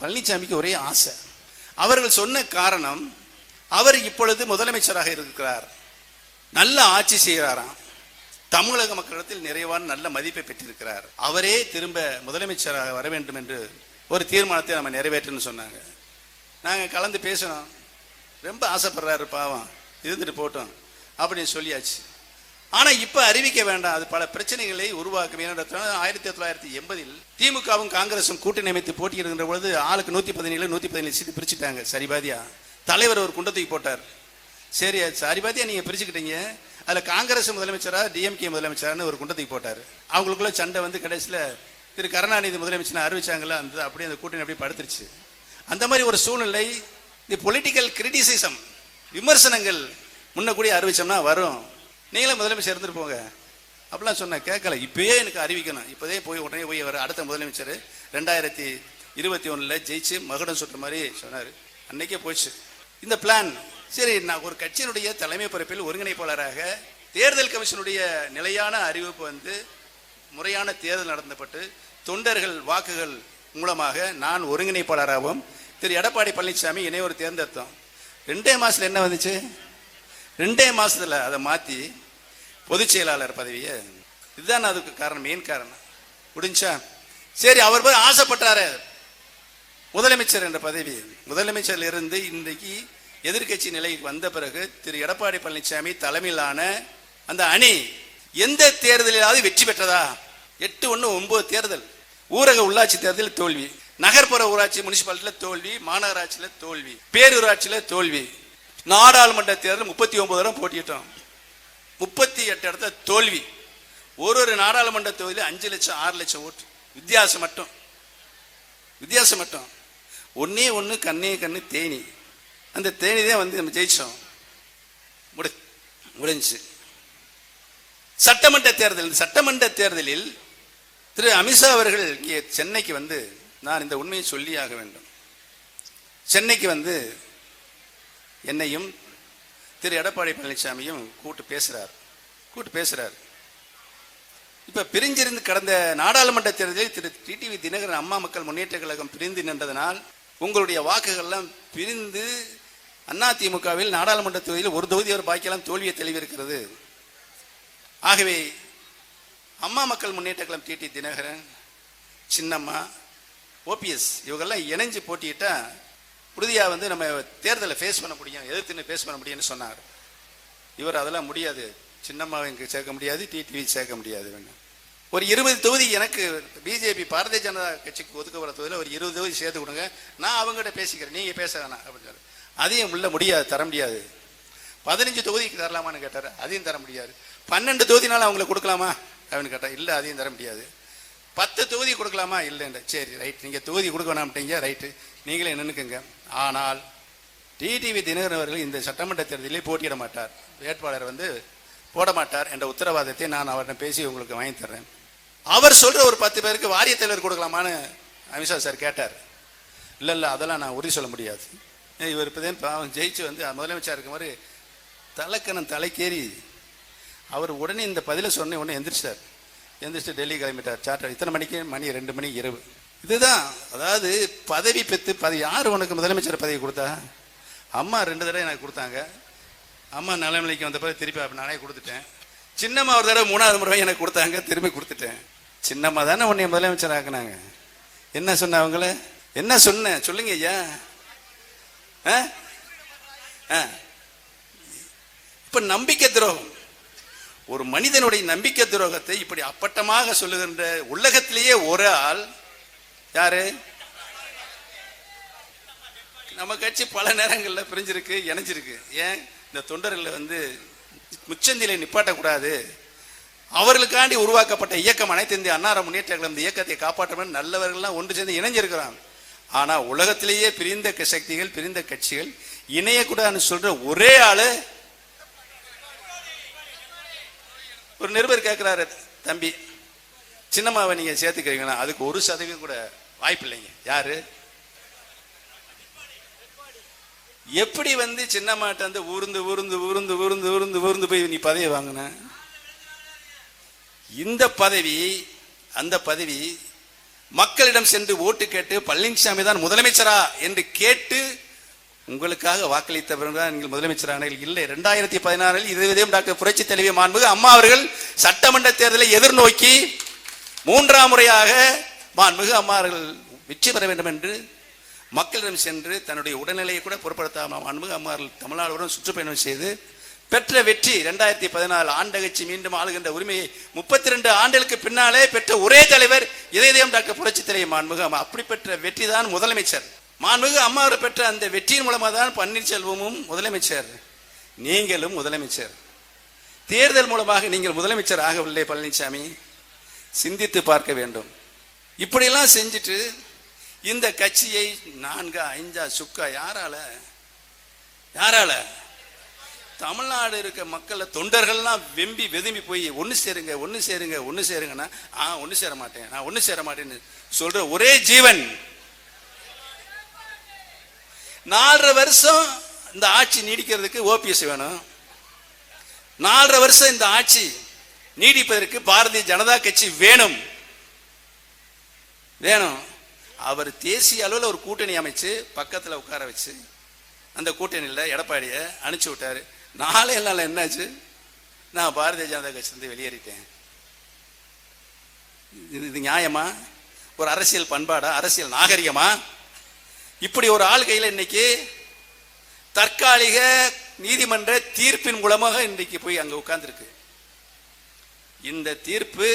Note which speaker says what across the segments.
Speaker 1: பழனிசாமிக்கு ஒரே ஆசை. அவர்கள் சொன்ன காரணம் அவர் இப்பொழுது முதலமைச்சராக இருக்கிறார். நல்ல ஆட்சி செய்கிறாராம். தமிழக மக்களிடத்தில் நிறைவான நல்ல மதிப்பை பெற்றிருக்கிறார். அவரே திரும்ப முதலமைச்சராக வர வேண்டும் என்று ஒரு தீர்மானத்தை நம்ம நிறைவேற்றணும்னு சொன்னாங்க. நாங்கள் கலந்து பேசணும். ரொம்ப ஆசைப்படுறாரு பாவம். இருந்துட்டு போட்டோம். அப்படின்னு சொல்லியாச்சு. ஆனால் இப்போ அறிவிக்க வேண்டாம். அது பல பிரச்சனைகளை உருவாக்கும். ஆயிரத்தி தொள்ளாயிரத்தி எண்பதில் திமுகவும் காங்கிரசும் கூட்டணி அமைத்து போட்டியிடுகின்ற பொழுது ஆளுக்கு நூற்றி பதினேழு நூற்றி பதினேழு சீட்டு பிரிச்சுட்டாங்க. சரிபாதியா? தலைவர் ஒரு குண்டத்துக்கு போட்டார். சரி சரிபாதியா? நீங்கள் பிரிச்சுக்கிட்டீங்க. அதில் காங்கிரஸ் முதலமைச்சராக டிஎம்கே முதலமைச்சரான்னு ஒரு குண்டத்துக்கு போட்டார். அவங்களுக்குள்ள சண்டை வந்து கடைசியில் திரு கருணாநிதி முதலமைச்சர் அறிவிச்சாங்களா அந்த அப்படியே அந்த கூட்டணி அப்படியே படுத்துருச்சு. அந்த மாதிரி ஒரு சூழ்நிலை இந்த பொலிட்டிக்கல் கிரிட்டிசிசம் விமர்சனங்கள் முன்னக்கூடிய அறிவிச்சோம்னா வரும். நீங்களும் முதலமைச்சர் இருந்துட்டு போங்க அப்படிலாம் சொன்னேன் கேட்கல. இப்பயே எனக்கு அறிவிக்கணும். இப்போதே போய் உடனே போய் அவர் அடுத்த முதலமைச்சர் ரெண்டாயிரத்தி இருபத்தி ஒன்றில் ஜெயிச்சு மகுடம் சுட்ட மாதிரி சொன்னார். அன்னைக்கே போச்சு. இந்த பிளான் சரி நான் ஒரு கட்சியினுடைய தலைமை பொறுப்பில் ஒருங்கிணைப்பாளராக தேர்தல் கமிஷனுடைய நிலையான அறிவிப்பு வந்து முறையான தேர்தல் நடத்தப்பட்டு தொண்டர்கள் வாக்குகள் மூலமாக நான் ஒருங்கிணைப்பாளராகவும் திரு. எடப்பாடி பழனிசாமி இணையவர் தேர்ந்தெடுத்தோம். ரெண்டே மாதத்தில் என்ன வந்துச்சு? ரெண்டே மாசத்துல அதை மாத்தி பொதுச் செயலாளர் பதவியை. இதுதான் அதுக்கு காரணம் மெயின் காரணம். முடிஞ்சா? சரி அவர் போய் ஆசைப்பட்டாரு. முதலமைச்சர் என்ற பதவி. முதலமைச்சர்ல இருந்து இன்றைக்கு எதிர்க்கட்சி நிலைக்கு வந்த பிறகு திரு. எடப்பாடி பழனிசாமி தலைமையிலான அந்த அணி எந்த தேர்தலிலாவது வெற்றி பெற்றதா? எட்டு ஒன்று ஒன்பது தேர்தல். ஊரக உள்ளாட்சி தேர்தலில் தோல்வி. நகர்ப்புற ஊராட்சி முனிசிபாலிட்டியில் தோல்வி மாநகராட்சியில் தோல்வி பேரூராட்சியில் தோல்வி. நாடாளுமன்ற தேர்தல் முப்பத்தி ஒன்பது இடம் போட்டிட்டோம் முப்பத்தி எட்டு இடத்துல தோல்வி. ஒரு ஒரு நாடாளுமன்ற தொகுதியில் அஞ்சு லட்சம் ஆறு லட்சம் ஓட்டு. வித்தியாசம் மட்டும். வித்தியாசம் மட்டும். ஒன்றே ஒன்று கண்ணே கண்ணு தேனி. அந்த தேனி தான் வந்து நம்ம ஜெயிச்சோம். முடி முடிஞ்சு. சட்டமன்ற தேர்தல் சட்டமன்ற தேர்தலில் திரு அமித்ஷா அவர்கள் இங்கே சென்னைக்கு வந்து நான் இந்த உண்மையை சொல்லியாக வேண்டும். சென்னைக்கு வந்து என்னையும் திரு எடப்பாடி பழனிசாமியும் கூட்டு பேசுகிறார் கூட்டு பேசுகிறார் இப்போ பிரிஞ்சிருந்து கடந்த நாடாளுமன்ற தேர்தலில் திரு டிடிவி தினகரன் அம்மா மக்கள் முன்னேற்ற கழகம் பிரிந்து நின்றதனால் உங்களுடைய வாக்குகள்லாம் பிரிந்து அதிமுகவில் நாடாளுமன்ற தொகுதியில் ஒரு தொகுதி ஒரு பாக்கியெல்லாம் தோல்வியை தெளிவிருக்கிறது ஆகவே அம்மா மக்கள் முன்னேற்ற கழகம் டிடி தினகரன் சின்னம்மா ஓபிஎஸ் இவங்கெல்லாம் இணைஞ்சு போட்டியிட்டால் உறுதியாக வந்து நம்ம தேர்தலை ஃபேஸ் பண்ண முடியும் எதிர்த்து ஃபேஸ் பண்ண முடியும்னு சொன்னார். இவர் அதெல்லாம் முடியாது. சின்னம்மாவை இங்கே சேர்க்க முடியாது டிடிவி சேர்க்க முடியாது வேணும் ஒரு இருபது தொகுதி எனக்கு பிஜேபி பாரதிய ஜனதா கட்சிக்கு ஒதுக்கப்பட தொகுதியில் ஒரு இருபது தொகுதி சேர்த்து கொடுங்க. நான் அவங்ககிட்ட பேசிக்கிறேன் நீங்கள் பேச வேணாம் அப்படின்னு சொல்லி அதையும் உள்ள முடியாது தர முடியாது. பதினஞ்சு தொகுதிக்கு தரலாமான்னு கேட்டார் அதையும் தர முடியாது. பன்னெண்டு தொகுதினால அவங்களுக்கு கொடுக்கலாமா அப்படின்னு கேட்டார் இல்லை அதையும் தர முடியாது. பத்து தொகுதி கொடுக்கலாமா? இல்லைன்ற சரி ரைட் நீங்கள் தொகுதி கொடுக்க வேணாம்ட்டீங்க ரைட்டு நீங்களே நின்றுக்குங்க ஆனால் டிடிவி தினகரன் அவர்கள் இந்த சட்டமன்ற தேர்தலில் போட்டியிட மாட்டார். வேட்பாளர் வந்து போட மாட்டார் என்ற உத்தரவாதத்தை நான் அவர்கிட்ட பேசி உங்களுக்கு வாங்கி தர்றேன். அவர் சொல்ற ஒரு பத்து பேருக்கு வாரிய தலைவர் கொடுக்கலாமான்னு அமித்ஷா சார் கேட்டார். இல்லை இல்லை அதெல்லாம் நான் உறுதி சொல்ல முடியாது. இவர் இப்போதான் பாவம் ஜெயிச்சு வந்து முதலமைச்சர் இருக்க மாதிரி தலைக்கணம் தலைக்கேறி அவர் உடனே இந்த பதிலை சொன்ன உடனே எந்திரிச்சார். எந்திரிச்சு டெல்லி கிளம்பிட்டார். சார்ட்டர் இத்தனை மணிக்கு? மணி ரெண்டு மணி இரவு. இதுதான். அதாவது பதவி பெற்று பதவி யார் உனக்கு முதலமைச்சர் பதவி கொடுத்தா? அம்மா ரெண்டு தடவை எனக்கு கொடுத்தாங்க. அம்மா நலநிலைக்கு வந்த பிறகு திருப்பி அப்போ நானே கொடுத்துட்டேன். சின்னம்மா ஒரு தடவை மூணாவது முறை எனக்கு கொடுத்தாங்க திரும்பி கொடுத்துட்டேன். சின்னம்மா தானே உன்னை முதலமைச்சர் ஆக்குனாங்க. என்ன சொன்ன அவங்கள? என்ன சொன்ன? சொல்லுங்க ஐயா. ஆ? ஆ. இப்ப நம்பிக்கை துரோகம். ஒரு மனிதனுடைய நம்பிக்கை துரோகத்தை இப்படி அப்பட்டமாக சொல்லுகின்ற உலகத்திலேயே ஒரு ஆள் யாரு? நம்ம கட்சி பல நேரங்களில் பிரிஞ்சிருக்கு இணைஞ்சிருக்கு. ஏன்? இந்த தொண்டர்களை வந்து முச்சந்திலை நிப்பாட்டக்கூடாது. அவர்களுக்காண்டி உருவாக்கப்பட்ட இயக்கம் அனைத்து இந்திய அன்னார முன்னேற்ற கழகம் இந்த இயக்கத்தை காப்பாற்றணும் நல்லவர்கள்லாம் ஒன்று சேர்ந்து இணைஞ்சிருக்கிறாங்க. ஆனால் உலகத்திலேயே பிரிந்த க- சக்திகள் பிரிந்த கட்சிகள் இணையக்கூடாதுன்னு சொல்ற ஒரே ஆளு ஒரு நிருபர் கேட்கிறாரு தம்பி. சின்னம்மாவை நீங்க சேர்த்துக்கிறீங்கன்னா அதுக்கு ஒரு சதவீதம் கூட வாய்ப்பு இல்லைங்க. யாரு? எப்படி வந்து சின்னம்மாட்ட வந்து ஊர்ந்து உருந்து உருந்து உருந்து உருந்து ஊர்ந்து போய் நீ பதவி வாங்கின? இந்த பதவி அந்த பதவி மக்களிடம் சென்று ஓட்டு கேட்டு பழனிசாமி தான் முதலமைச்சரா என்று கேட்டு உங்களுக்காக வாக்களித்தவர்கள் தான் நீங்கள் முதலமைச்சரானீர்கள் இல்லை. ரெண்டாயிரத்தி பதினாறில் இதயம் டாக்டர் புரட்சி தலைவி மாண்புக அம்மா அவர்கள் சட்டமன்ற தேர்தலை எதிர்நோக்கி மூன்றாம் முறையாக மாண்புக அம்மார்கள் வெற்றி பெற வேண்டும் என்று மக்களிடம் சென்று தன்னுடைய உடல்நிலையை கூட பொருட்படுத்தாமல் மாண்புக அம்மார்கள் தமிழ்நாடுடன் சுற்றுப்பயணம் செய்து பெற்ற வெற்றி ரெண்டாயிரத்தி பதினாலு ஆண்டகட்சி மீண்டும் ஆளுகின்ற உரிமையை முப்பத்தி ரெண்டு ஆண்டுகளுக்கு பின்னாலே பெற்ற ஒரே தலைவர் இதயம் டாக்டர் புரட்சி தலைவர் மாண்புக அம்மா. அப்படி பெற்ற வெற்றி தான் முதலமைச்சர். மாண்புமிகு அம்மாவர் பெற்ற அந்த வெற்றியின் மூலமாக தான் பன்னீர்செல்வமும் முதலமைச்சர். நீங்களும் முதலமைச்சர். தேர்தல் மூலமாக நீங்கள் முதலமைச்சர் ஆகவில்லை பழனிசாமி சிந்தித்து பார்க்க வேண்டும். இப்படியெல்லாம் செஞ்சுட்டு இந்த கட்சியை நான்கா ஐந்தா சுக்கா யாரால? யாரால? தமிழ்நாடு இருக்க மக்களை தொண்டர்கள்லாம் வெம்பி வெதும்பி போய் ஒன்று சேருங்க ஒன்று சேருங்க ஒன்று சேருங்கன்னா ஆ ஒன்று சேர மாட்டேன் நான் ஒன்று சேர மாட்டேன்னு சொல்ற ஒரே ஜீவன். நாலரை வருஷம் இந்த ஆட்சி நீடிக்கிறதுக்கு ஓபிஎஸ் வேணும். நாலரை வருஷம் இந்த ஆட்சி நீடிப்பதற்கு பாரதிய ஜனதா கட்சி வேணும். வேணும். அவர் தேசிய அளவில் ஒரு கூட்டணி அமைச்சு பக்கத்தில் உட்கார வச்சு அந்த கூட்டணியில் எடப்பாடியை அனுப்பிச்சி விட்டார். நாளே நாள் என்னாச்சு? நான் பாரதிய ஜனதா கட்சியிலேருந்து வெளியேறிட்டேன். இது இது நியாயமா? ஒரு அரசியல் பண்பாடா? அரசியல் நாகரிகமா? இப்படி ஒரு ஆள் கையில் இன்னைக்கு தற்காலிக நீதிமன்ற தீர்ப்பின் மூலமாக இன்றைக்கு போய் அங்கே உட்கார்ந்துருக்கு. இந்த தீர்ப்பு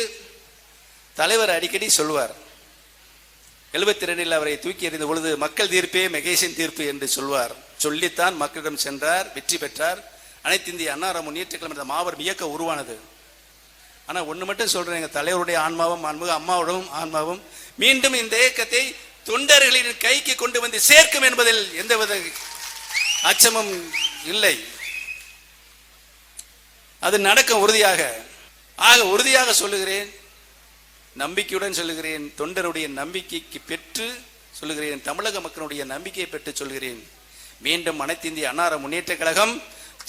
Speaker 1: தலைவர் அடிக்கடி சொல்வார். எழுபத்தி ரெண்டில் அவரை தூக்கி எறிந்த பொழுது மக்கள் தீர்ப்பே மெகேசின் தீர்ப்பு என்று சொல்வார். சொல்லித்தான் மக்களிடம் சென்றார் வெற்றி பெற்றார். அனைத்து இந்திய அன்னார முன்னேற்ற கழகம் மாபெரும் இயக்க உருவானது. ஆனால் ஒன்று மட்டும் சொல்றேன் எங்கள் தலைவருடைய ஆன்மாவும் ஆன்மீக அம்மாவோடும் ஆன்மாவும் மீண்டும் இந்த இயக்கத்தை தொண்டர்களின் கைக்கு கொண்டு வந்து சேர்க்கும் என்பதில் எந்தவித அச்சமும் இல்லை. அது நடக்கும் உறுதியாக ஆக உறுதியாக சொல்லுகிறேன். நம்பிக்கையுடன் சொல்லுகிறேன். தொண்டருடைய நம்பிக்கைக்கு பெற்று சொல்லுகிறேன். தமிழக மக்களுடைய நம்பிக்கையை பெற்று சொல்கிறேன் மீண்டும் அனைத்து இந்திய அன்னார முன்னேற்ற கழகம்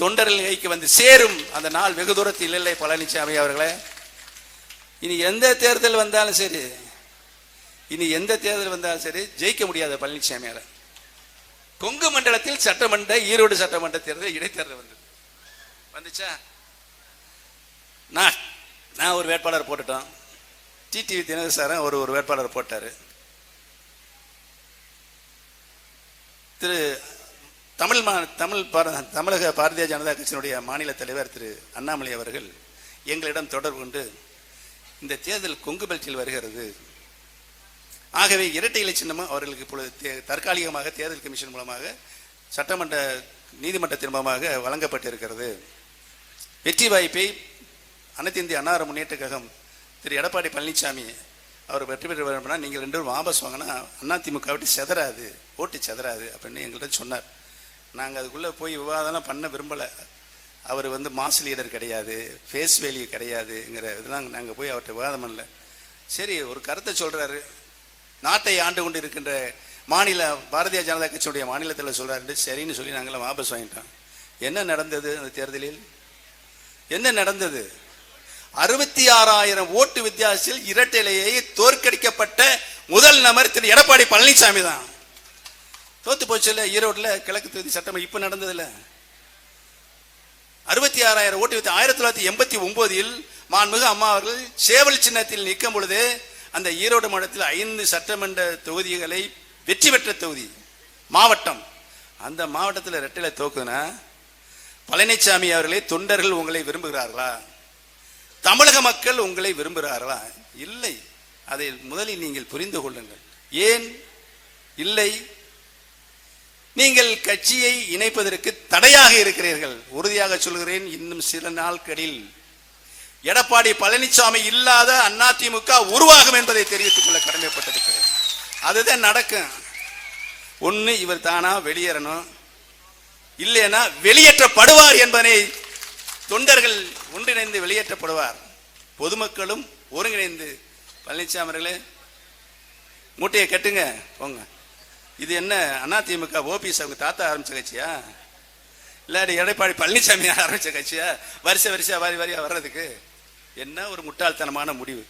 Speaker 1: தொண்டர்கள் கைக்கு வந்து சேரும். அந்த நாள் வெகு தூரத்தில் இல்லை பழனிசாமி அவர்களே. இனி எந்த தேர்தல் வந்தாலும் சரி இனி எந்த தேர்தல் வந்தாலும் சரி ஜெயிக்க முடியாத பழனிசாமியால கொங்கு மண்டலத்தில் சட்டமன்ற ஈரோடு சட்டமன்ற தேர்தல் இடைத்தேர்தல் வந்தது. வந்துச்சா? நான் நான் ஒரு வேட்பாளர் போட்டுட்டோம். டிடிவி தினகர் ஒரு ஒரு வேட்பாளர் போட்டார். திரு தமிழ் மா தமிழ் பார தமிழக பாரதிய ஜனதா கட்சியினுடைய மாநில தலைவர் திரு அண்ணாமலை அவர்கள் எங்களிடம் தொடர்பு கொண்டு இந்த தேர்தல் கொங்கு பெல்ட்டில் வருகிறது. ஆகவே இரட்டை இலை சின்னமும் அவர்களுக்கு இப்பொழுது தற்காலிகமாக தேர்தல் கமிஷன் மூலமாக சட்டமன்ற நீதிமன்றத்தின் மூலமாக வழங்கப்பட்டிருக்கிறது. வெற்றி வாய்ப்பை அனைத்து இந்திய அன்னார முன்னேற்ற கழகம் திரு எடப்பாடி பழனிசாமி அவர் வெற்றி பெற்று வேணும்னா நீங்கள் ரெண்டு பேரும் வாபஸ் வாங்கினா அண்ணா திமுக விட்டு செதறாது ஓட்டு செதறாது அப்படின்னு எங்கள்கிட்ட சொன்னார். நாங்கள் அதுக்குள்ளே போய் விவாதம்லாம் பண்ண விரும்பலை. அவர் வந்து மாஸ் லீடர் கிடையாது ஃபேஸ் வேல்யூ கிடையாதுங்கிற இதெல்லாம் நாங்கள் போய் அவர்கிட்ட விவாதம் பண்ணல. சரி ஒரு கருத்தை சொல்கிறாரு நாட்டை ஆண்டு கொண்டு இருக்கின்ற மாநில பாரதிய ஜனதா கட்சியுடைய மாநிலத்தில் சொல்கிறாரு சரின்னு சொல்லி நாங்களாம் வாபஸ் வாங்கிட்டோம். என்ன நடந்தது அந்த தேர்தலில்? என்ன நடந்தது? அறுபத்தி ஆறாயிரம் ஓட்டு வித்தியாசத்தில் இரட்டையிலேயே தோற்கடிக்கப்பட்ட முதல் நபர் திரு எடப்பாடி பழனிசாமி தான். தோத்து போச்சுல்ல ஈரோட்ல கிழக்கு தொகுதி சட்டம் இப்ப நடந்ததில்ல அறுபத்தி ஆறாயிரம் ஓட்டு வித்தி ஆயிரத்தி தொள்ளாயிரத்தி எண்பத்தி ஒன்பதில் மாண்புமிகு அம்மா அவர்கள் சேவல் சின்னத்தில் நிற்கும் பொழுது அந்த ஈரோடு மாவட்டத்தில் ஐந்து சட்டமன்ற தொகுதிகளை வெற்றி பெற்ற தொகுதி மாவட்டம். அந்த மாவட்டத்தில் ரெட்டையில தோக்குனா பழனிசாமி அவர்களே தொண்டர்கள் உங்களை விரும்புகிறார்களா? தமிழக மக்கள் உங்களை விரும்புகிறார்களா? இல்லை. அதை முதலில் நீங்கள் புரிந்து கொள்ளுங்கள். ஏன்? இல்லை. நீங்கள் கட்சியை இணைப்பதற்கு தடையாக இருக்கிறீர்கள். உறுதியாக சொல்கிறேன் இன்னும் சில நாட்களில். எடப்பாடி பழனிசாமி இல்லாத அதிமுக உருவாகும் என்பதை தெரிவித்துக் கொள்ள கடமைப்பட்டிருக்கிறேன். அதுதான் நடக்கும். ஒன்று இவர் தானா வெளியேறணும். இல்லைன்னா வெளியேற்றப்படுவார் என்பதனை தொண்டர்கள் ஒன்றிணைந்து வெளியேற்றப்படுவார். பொதுமக்களும் ஒருங்கிணைந்து. பழனிசாமி அவர்களே மூட்டையை கட்டுங்க போங்க. இது என்ன அதிமுக ஓபிஎஸ் அவங்க தாத்தா ஆரம்பிச்ச கட்சியா? இல்லாடி எடப்பாடி பழனிசாமி ஆரம்பிச்ச கட்சியா? வரிசை வரிசையா வாரி வாரியா வர்றதுக்கு. என்ன ஒரு முட்டாள்தனமான முடிவு.